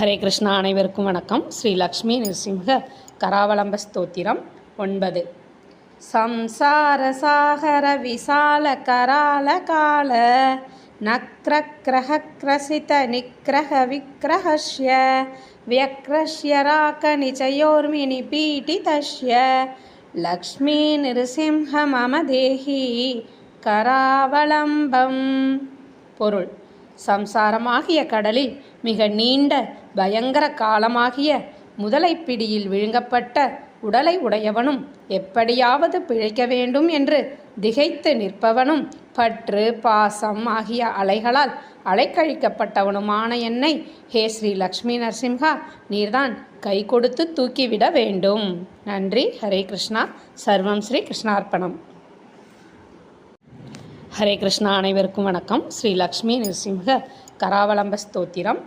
ஹரே கிருஷ்ணா அனைவருக்கும் வணக்கம். ஸ்ரீ லக்ஷ்மி நரசிம்ஹ கராவலம்ப ஸ்தோத்திரம் ஒன்பது. சம்சார சாகர விசால கரால கால நக்ரக்ரஹ கிரசித நிக்ரஹ விக்ரஹஸ்ய வியக்ரஷ்ய ராக நிச்சயோர்மினி பீட்டிதஷ்ய லக்ஷ்மி நிருசிம்ஹ மம தேஹி கராவலம்பம். பொருள். சம்சாரமாகிய கடலில் மிக நீண்ட பயங்கர காலமாகிய முதலை பிடியில் விழுங்கப்பட்ட உடலை உடையவனும் எப்படியாவது பிழைக்க வேண்டும் என்று திகைத்து நிற்பவனும் பற்று பாசம் ஆகிய அலைகளால் அலைக்கழிக்கப்பட்டவனுமான என்னை ஹே ஸ்ரீ லக்ஷ்மி நரசிம்ஹா நீர்தான் கை கொடுத்து தூக்கிவிட வேண்டும். நன்றி. ஹரே கிருஷ்ணா. சர்வம் ஸ்ரீ கிருஷ்ணார்ப்பணம். ஹரே கிருஷ்ணா அனைவருக்கும் வணக்கம். ஸ்ரீ லக்ஷ்மி நிருசிம்ஹ கராவலம்ப ஸ்தோத்திரம்.